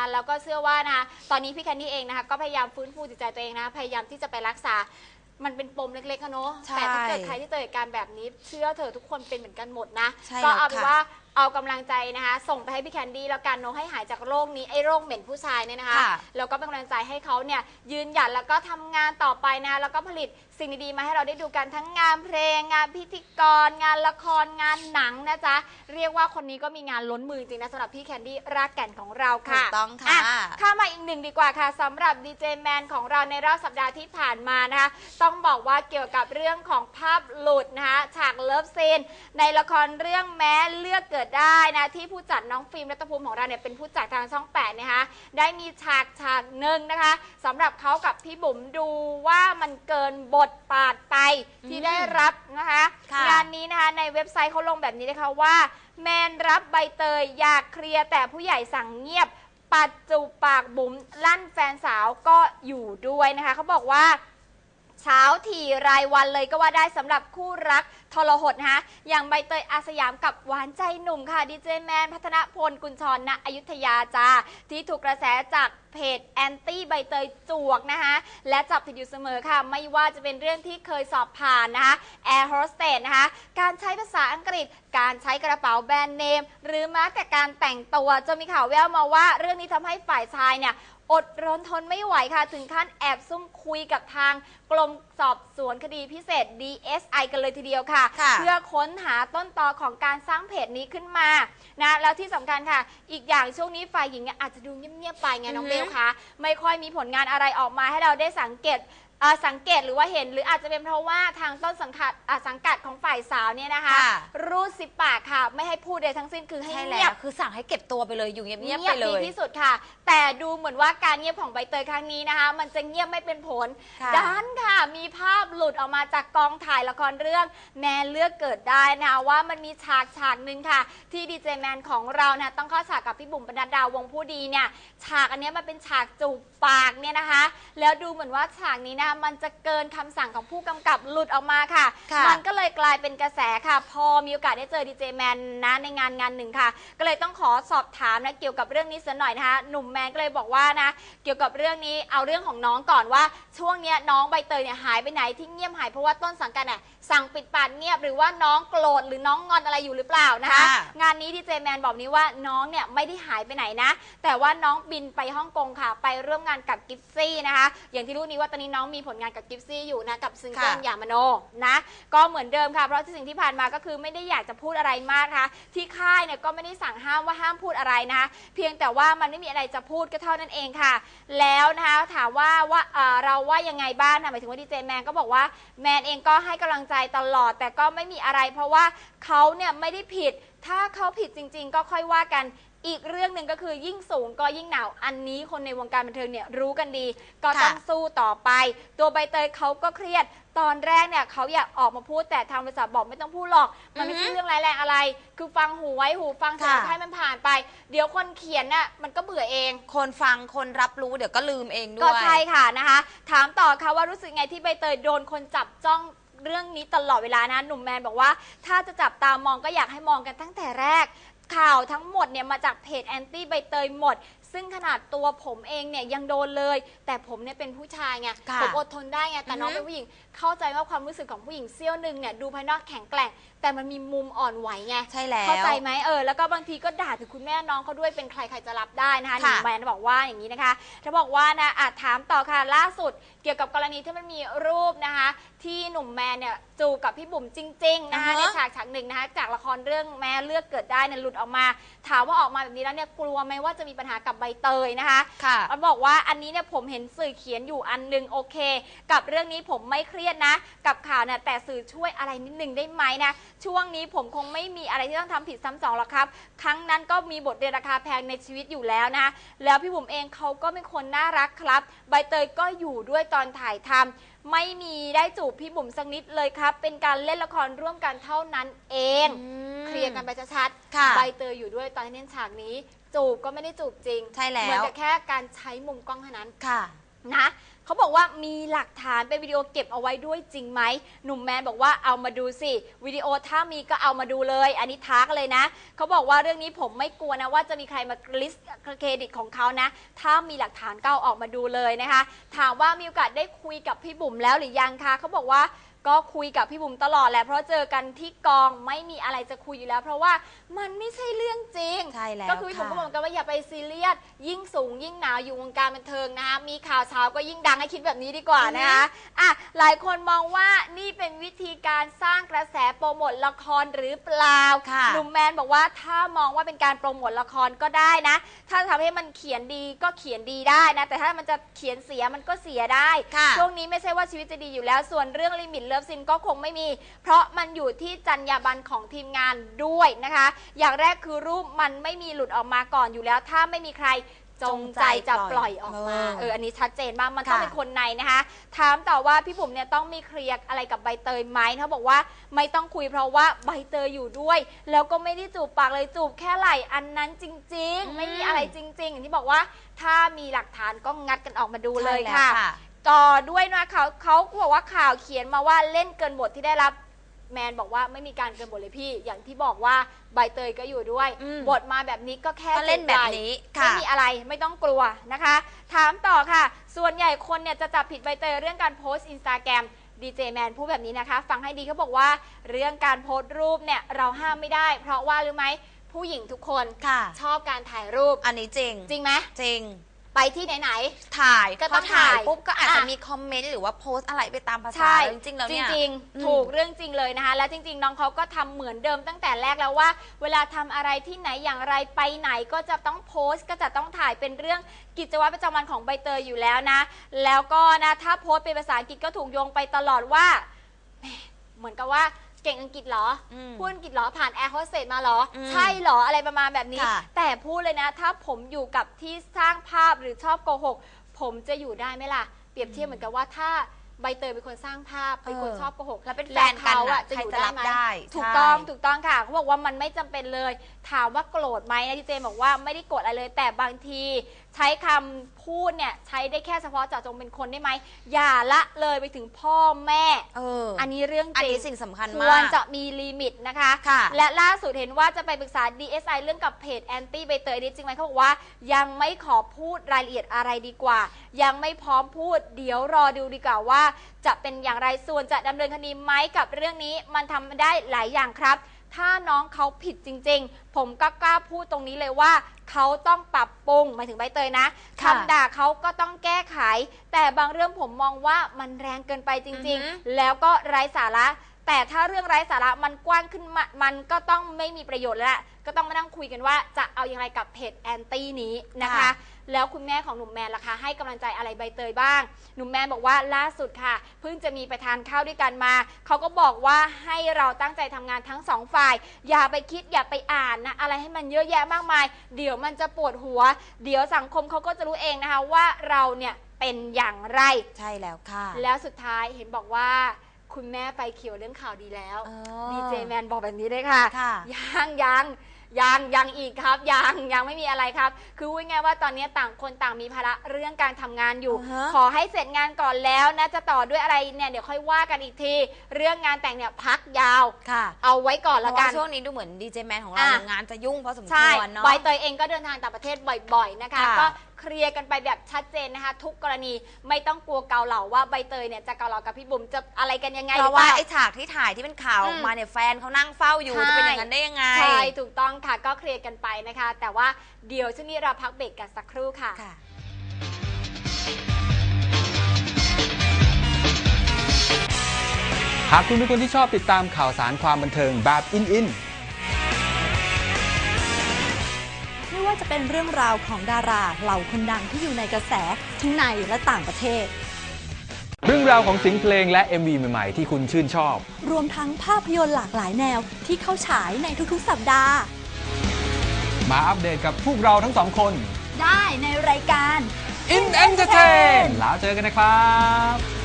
นะคะแล้วก็เชื่อว่านะคะตอนนี้พี่แคนดี้เองนะคะก็พยายามฟื้นฟูจิตใจตัวเองนะคะพยายามที่จะไปรักษา มันเป็นปมเล็กๆอะเนาะใช่แต่ถ้าเกิดใครที่เจอเหตุการณ์แบบนี้ เชื่อเถอะทุกคนเป็นเหมือนกันหมดนะ ใช่ก็แล้วเอาเป็นค่ะ ว่า เอากำลังใจนะคะ ส่งไปให้พี่แคนดี้แล้วกันเนาะให้หายจากโรคนี้ไอ้โรคเหม็นผู้ชายเนี่ยนะคะค่ะแล้วก็เป็นกำลังใจให้เขาเนี่ยยืนหยัดแล้วก็ทำงานต่อไปนะแล้วก็ผลิตสิ่งดีๆมาให้เราได้ดูกันทั้งงานเพลงงานพิธีกรงานละครงานหนังนะจ๊ะเรียกว่าคนนี้ก็มีงานล้นมือจริงนะสำหรับพี่แคนดี้รากแก่นของเราถูค่ะกต้องค่ะอ่เข้ามาอีกหนึ่งดีกว่าค่ะสำหรับดีเจแมนของเราในรอบสัปดาห์ที่ผ่านมานะคะต้องบอกว่าเกี่ยวกับเรื่องของภาพหลุดนะคะฉากเลิฟซีนในละครเรื่องแม้เลือกเกิดได้นะที่ผู้จัดน้องฟิล์มรัตภูมิของเราเนี่ยเป็นผู้จัดทางช่องแปดนะคะได้มีฉากฉากหนึ่งนะคะสำหรับเขากับพี่บุ๋มดูว่ามันเกินบทบาทไปที่ได้รับนะคะค่ะงานนี้นะคะในเว็บไซต์เขาลงแบบนี้นะคะว่า แมนรับใบเตยอยากเคลียร์แต่ผู้ใหญ่สั่งเงียบ ปัดจูบปากบุ๋มลั่นแฟนสาวก็อยู่ด้วยนะคะเขาบอกว่า เช้าทีรายวันเลยก็ว่าได้สำหรับคู่รักทรหดนะคะอย่างใบเตยอาสยามกับหวานใจหนุ่มค่ะดีเจแมนพัฒนพลกุญชรณอยุธยาจ้าที่ถูกกระแสจากเพจแอนตี้ใบเตยจวกนะคะและจับผิดอยู่เสมอค่ะ ไม่ว่าจะเป็นเรื่องที่เคยสอบผ่านนะคะแอร์โฮสเตสนะคะการใช้ภาษาอังกฤษ การใช้กระเป๋าแบรนด์เนม หรือแม้แต่การแต่งตัวจนมีข่าวแววมาว่าเรื่องนี้ทำให้ฝ่ายชายเนี่ย อดรนทนไม่ไหวค่ะ ถึงขั้นแอบซุ่มคุยกับทางกรมสอบสวนคดีพิเศษ DSI กันเลยทีเดียวค่ะ ค่ะเพื่อค้นหาต้นตอของการสร้างเพจนี้ขึ้นมานะแล้วที่สำคัญค่ะ อีกอย่างช่วงนี้ฝ่ายหญิงเนี่ยอาจจะดูเงียบๆไปไงน้องอืเบอฮึลคะไม่ค่อยมีผลงานอะไรออกมาให้เราได้สังเกต เอ่อสังเกตหรือว่าเห็นหรืออาจจะเป็นเพราะว่าทางต้นสังกัดอะสังกัดของฝ่ายสาวเนี่ยนะคะ ค่ะ รูดสิบปากค่ะ ไม่ให้พูดใดทั้งสิ้นคือให้ใช่เงีแล้ยบวคือสั่งให้เก็บตัวไปเลยอยู่เงียบๆเงีไปยบเลดียที่สุดค่ะ แต่ดูเหมือนว่าการเงียบของใบเตยครั้งนี้นะคะ มันจะเงียบไม่เป็นผลค่ะด้านค่ะ มีภาพหลุดออกมาจากกองถ่ายละครเรื่อง แมนเลือกเกิดได้นะคะว่ามันมีฉากฉากหนึ่งค่ะ ที่ดีเจแมนของเรานะต้องเข้าฉากกับพี่บุ๋มปนัดดาวงผู้ดีเนี่ย ฉากอันเนี้ยมันเป็นฉากจูบปากเนี่ยนะคะ แล้วดูเหมือนว่าฉากนี้นะมันจะเกินคำสั่งของผู้กำกับหลุดออกมาค่ะ ค่ะมันก็เลยกลายเป็นกระแสค่ะ พอมีโอกาสได้เจอดีเจแมนนะในงานงานหนึ่งค่ะ ก็เลยต้องขอสอบถามนะเกี่ยวกับเรื่องนี้สักหน่อยนะคะ หนุ่มแมนก็เลยบอกว่านะ เกี่ยวกับเรื่องนี้เอาเรื่องของน้องก่อนว่า ช่วงเนี้ยน้องใบเตยเนี่ยหายไปไหนที่เงียบหายเพราะว่าต้นสังกัดเนี่ยสั่งปิดปากเงียบหรือว่าน้องโกรธหรือน้องงอนอะไรอยู่หรือเปล่านะคะ ค่ะ งานนี้ดีเจแมนบอกนี้ว่าน้องเนี่ยไม่ได้หายไปไหนนะ แต่ว่าน้องบินไปฮ่องกงค่ะ ไปร่วมงานกับกิฟซี่นะคะ อย่างที่รู้นี้ว่าตอนนี้น้องมีผลงานกับกิฟซี่อยู่นะกับซิงเกิลค่ะ อย่ามโนนะก็เหมือนเดิมค่ะ เพราะสิ่งที่ผ่านมาก็คือไม่ได้อยากจะพูดอะไรมากนะคะที่ค่ายเนี่ยก็ไม่ได้สั่งห้ามว่าห้ามพูดอะไรนะคะเพียงแต่ว่ามันไม่มีอะไรจะพูดก็เท่านั้นเองค่ะ แล้วนะคะถามว่าว่าเอ่อเราว่ายังไงบ้างนะหมายถึงว่าดีเจแมนก็บอกว่าแมนเองก็ให้กำลังใจตลอด แต่ก็ไม่มีอะไร เพราะว่าเขาเนี่ยไม่ได้ผิด ถ้าเขาผิดจริง ๆ ก็ค่อยว่ากัน อีกเรื่องหนึ่งก็คือยิ่งสูงก็ยิ่งหนาว อันนี้คนในวงการบันเทิงเนี่ยรู้กันดี ก็ค่ะต้องสู้ต่อไป ตัวใบเตยเขาก็เครียด ตอนแรกเนี่ยเขาอยากออกมาพูดแต่ทางบริษัทบอกไม่ต้องพูดหรอก มันไม่อือฮึใช่เรื่องร้ายแรงอะไร คือฟังหูไว้หูฟังเสร็จค่ะแล้วให้มันผ่านไป เดี๋ยวคนเขียนน่ะมันก็เบื่อเอง คนฟังคนรับรู้เดี๋ยวก็ลืมเองด้วยก็ใช่ค่ะนะคะ ถามต่อค่ะว่ารู้สึกไงที่ใบเตยโดนคนจับจ้องเรื่องนี้ตลอดเวลานะหนุ่มแมนบอกว่า ถ้าจะจับตามองก็อยากให้มองกันตั้งแต่แรก ข่าวทั้งหมดเนี่ยมาจากเพจแอนตี้ใบเตยหมด ซึ่งขนาดตัวผมเองเนี่ยยังโดนเลย แต่ผมเนี่ยเป็นผู้ชายไงค่ะผมอดทนได้ไงแต่น้องอือฮึเป็นผู้หญิง เข้าใจว่าความรู้สึกของผู้หญิงเสี้ยวหนึ่งเนี่ยดูภายนอกแข็งแกร่งแต่มันมีมุมอ่อนไหวไงใช่แล้วเข้าใจไหมเออแล้วก็บางทีก็ด่าถึงคุณแม่น้องเขาด้วยเป็นใครใครจะรับได้นะคะหค่ะนุ่มแมนบอกว่าอย่างนี้นะคะเธอบอกว่านะอาจถามต่อค่ะล่าสุด เกี่ยวกับกรณีที่มันมีรูปนะคะ ที่หนุ่มแมนเนี่ยจูบกับพี่บุ๋มจริง ๆ นะคะอ่าฮะ ในฉากฉากหนึ่งนะคะจากละครเรื่องแม่เลือกเกิดได้เนี่ยหลุดออกมา ถามว่าออกมาแบบนี้แล้วเนี่ยกลัวไหมว่าจะมีปัญหากับใบเตยนะคะค่ะมันบอกว่าอันนี้เนี่ยผมเห็นสื่อเขียนอยู่อันหนึงโอเค กับเรื่องนี้ผมไม่เครียดนะ กับข่าวเนี่ยแต่สื่อช่วยอะไรนิดนึงได้ไหมนะ ช่วงนี้ผมคงไม่มีอะไรที่ต้องทำผิดซ้ำสองหรอกครับ ครั้งนั้นก็มีบทเรียนราคาแพงในชีวิตอยู่แล้วนะ แล้วพี่บุ๋มเองเขาก็เป็นคนน่ารักครับ ใบเตยก็อยู่ด้วยตอนถ่ายทำไม่มีได้จูบพี่บุ๋มสักนิดเลยครับ เป็นการเล่นละครร่วมกันเท่านั้นเอง เคลียร์กันไปชัดค่ะใบเตยอยู่ด้วยตอนที่เล่นฉากนี้ จูบก็ไม่ได้จูบจริงใช่แล้ว เหมือนกับแค่การใช้มุมกล้องเท่านั้นค่ะ นะเขาบอกว่ามีหลักฐานเป็นวิดีโอเก็บเอาไว้ด้วยจริงไหมหนุ่มแมนบอกว่าเอามาดูสิวิดีโอถ้ามีก็เอามาดูเลย อันนี้ทักเลยนะเขาบอกว่าเรื่องนี้ผมไม่กลัวนะว่าจะมีใครมาลิสต์เครดิตของเขานะ ถ้ามีหลักฐานก็เอาออกมาดูเลยนะคะ ถามว่ามีโอกาสได้คุยกับพี่บุ๋มแล้วหรือยังคะเขาบอกว่า ก็คุยกับพี่บุ๋มตลอดแหละเพราะเจอกันที่กองไม่มีอะไรจะคุยอยู่แล้ว เพราะว่ามันไม่ใช่เรื่องจริง ใช่แล้วก็คือพี่บุ๋มก็ค่ะบอกเหมือนกันว่าอย่าไปซีเรียสยิ่งสูง ยิ่งหนาวอยู่วงการบันเทิงนะคะมีข่าวเช้าก็ยิ่งดังให้คิดแบบนี้ดีกว่านะคะอะหลายคนมองว่านี่เป็นวิธีการสร้างกระแสโปรโมทละครหรือเปล่าค่ะหนุ่มแมนบอกว่าถ้ามองว่าเป็นการโปรโมทละครก็ได้นะ ถ้าทำให้มันเขียนดีก็เขียนดีได้นะแต่ถ้ามันจะเขียนเสียมันก็เสียได้ค่ะช่วงนี้ไม่ใช่ว่าชีวิตจะดีอยู่แล้วส่วนเรื่องลิมิตเลิฟซินก็คงไม่มี เพราะมันอยู่ที่จรรยาบรรณของทีมงานด้วยนะคะ อย่างแรกคือรูปมันไม่มีหลุดออกมาก่อนอยู่แล้ว ถ้าไม่มีใครจงใจจะปล่อยออกมา เออเอออันนี้ชัดเจนมาก มันต้องค่ะเป็นคนในนะคะ ถามต่อว่าพี่บุ๋มเนี่ยต้องมีเคลียร์อะไรกับใบเตยไหมเขาบอกว่าไม่ต้องคุยเพราะว่าใบเตยอยู่ด้วย แล้วก็ไม่ได้จูบปากเลยจูบแค่ไหล่อันนั้นจริง ๆ ไม่มีอะไรจริงๆอย่างที่บอกว่าถ้ามีหลักฐานก็งัดกันออกมาดูเลยใช่แวค่ะ ต่อด้วยนะเขาเขาบอกว่าข่าวเขียนมาว่าเล่นเกินบทที่ได้รับ แมนบอกว่าไม่มีการเกินบทเลยพี่ อย่างที่บอกว่าใบเตยก็อยู่ด้วย อืมบทมาแบบนี้ก็แค่ก็เล่นแบบนี้จูบไหล่ค่ะ ไม่มีอะไรไม่ต้องกลัวนะคะ ถามต่อค่ะ ส่วนใหญ่คนเนี่ยจะจับผิดใบเตยเรื่องการโพสต์อินสตาแกรมดีเจแมนพูดแบบนี้นะคะ ฟังให้ดีเขาบอกว่าเรื่องการโพสต์รูปเนี่ยเราห้ามไม่ได้ เพราะว่ารู้ไหมผู้หญิงทุกคนค่ะ ชอบการถ่ายรูปอันนี้จริงจริงไหม จริง ไปที่ไหน ถ่ายก็พต้อองถ่ายถ่ายปุ๊บก็อาจจะอะ มีคอมเมนต์หรือว่าโพสต์อะไรไปตามภาษาใช่จริงๆแล้วเนี่ย จริงอืม ๆ ถูกเรื่องจริงเลยนะคะ และจริง ๆ น้องเขาก็ทำเหมือนเดิมตั้งแต่แรกแล้วว่า เวลาทำอะไรที่ไหนอย่างไรไปไหนก็จะต้องโพสต์ก็จะต้องถ่ายเป็นเรื่องกิจวัตรประจำวันของใบเตยอยู่แล้วนะ แล้วก็นะถ้าโพสต์เป็นภาษาอังกฤษก็ถูกโยงไปตลอดว่าแหมเหมือนกับว่า เก่งอังกฤษเหรออมพูดอังกฤษเหรอผ่านแอร์โฮสเตสมาเหรออืมใช่เหรออะไรประมาณแบบนี้ ค่ะ แต่พูดเลยนะ ถ้าผมอยู่กับที่สร้างภาพหรือชอบโกหก ผมจะอยู่ได้ไหมล่ะ เปรียบเทียบเหมือนกับว่าถ้าใบเตยเป็นคนสร้างภาพเป็นคนเออชอบโกหกแล้วเป็นแฟนกันเขาน่ะอะจะอยู่ใครจะได้รับไหมได้ถูกใช่ต้องถูกต้องค่ะเขาบอกว่ามันไม่จำเป็นเลย ถามว่าโกรธไหมนะดีเจบอกว่าไม่ได้โกรธอะไรเลย แต่บางทีใช้คำพูดเนี่ยใช้ได้แค่เฉพาะเจาะจงเป็นคนได้ไหมอย่าละเลยไปถึงพ่อแม่ เอออันนี้เรื่องอันจริงนี้สิ่งสำคัญคมาวรก จะมีลิมิตนะคะ ค่ะและล่าสุดเห็นว่าจะไปปรึกษา DSI เรื่องกับเพจแอนตี้ใบเตยนี่จริงไหมเขาบอกว่า ยังไม่ขอพูดรายละเอียดอะไรดีกว่า ยังไม่พร้อมพูด เดี๋ยวรอดูดีกว่าว่า จะเป็นอย่างไรส่วนจะดำเนินคดีไหมกับเรื่องนี้ มันทำได้หลายอย่างครับ ถ้าน้องเขาผิดจริง ๆ ผมก็กล้าพูดตรงนี้เลยว่าเขาต้องปรับปรุงหมายถึงใบเตยนะค่ะ คำด่าเขาก็ต้องแก้ไข แต่บางเรื่องผมมองว่ามันแรงเกินไปจริง อือหือๆแล้วก็ไร้สาระ แต่ถ้าเรื่องไร้สาระมันกว้างขึ้นมามันก็ต้องไม่มีประโยชน์แล้วล่ะก็ต้องมานั่งคุยกันว่าจะเอาอย่างไรกับเพจแอนตี้นี้นะคะ ค่ะ แล้วคุณแม่ของหนุ่มแมนล่ะคะให้กำลังใจอะไรใบเตยบ้าง หนุ่มแมนบอกว่าล่าสุดค่ะ เพิ่งจะมีไปทานข้าวด้วยกันมา เขาก็บอกว่าให้เราตั้งใจทำงานทั้งสองฝ่าย อย่าไปคิดอย่าไปอ่านนะอะไรให้มันเยอะแยะมากมาย เดี๋ยวมันจะปวดหัว เดี๋ยวสังคมเขาก็จะรู้เองนะคะว่าเราเนี่ยเป็นอย่างไรใช่แล้วค่ะ แล้วสุดท้ายเห็นบอกว่าคุณแม่ไฟเขียวเรื่องข่าวดีแล้วอ๋อดีเจแมนบอกแบบนี้เลยค่ะค่ะยังยัง ยังยังอีกครับ ยังยังไม่มีอะไรครับ คือพูดง่ายๆว่าตอนนี้ต่างคนต่างมีภาระเรื่องการทำงานอยู่ อ่าฮะ ขอให้เสร็จงานก่อนแล้วนะจะต่อด้วยอะไรเนี่ยเดี๋ยวค่อยว่ากันอีกที เรื่องงานแต่งเนี่ยพักยาว ค่ะเอาไว้ก่อนเพละราะกัว่าน ช่วงนี้ดูเหมือนดีเจแมนของเราอะ งานจะยุ่งพอสมคใช่วรเนาะ ใบเตยเองก็เดินทางต่างประเทศบ่อยๆนะคะ ค่ะก็ เคลียร์กันไปแบบชัดเจนนะคะ ทุกกรณีไม่ต้องกลัวเกาเหล่าว่าใบเตยเนี่ยจะเกาเหล่ากับพี่บุ๋มจะอะไรกันยังไงเพหราะอปว่าล่ ไอ้ฉากที่ถ่ายที่เป็นข่าวออกมาอืมเนี่ยแฟนเขานั่งเฝ้าอยู่ใช่ จะเป็นอย่างนั้นได้ยังไง ใช่ถูกต้องค่ะก็เคลียร์กันไปนะคะ แต่ว่าเดี๋ยวช่วงนี้เราพักเบรกกันสักครู่ค่ะ ค่ะ หากคุณเป็นคนที่ชอบติดตามข่าวสารความบันเทิงแบบอินอิน จะเป็นเรื่องราวของดาราเหล่าคนดังที่อยู่ในกระแสทั้งในและต่างประเทศ เรื่องราวของเสียงเพลงและ MV ใหม่ ๆ ที่คุณชื่นชอบ รวมทั้งภาพยนตร์หลากหลายแนวที่เข้าฉายในทุกๆ สัปดาห์ มาอัปเดตกับพวกเราทั้งสองคน ได้ในรายการ In Entertain แล้วเจอกันนะครับ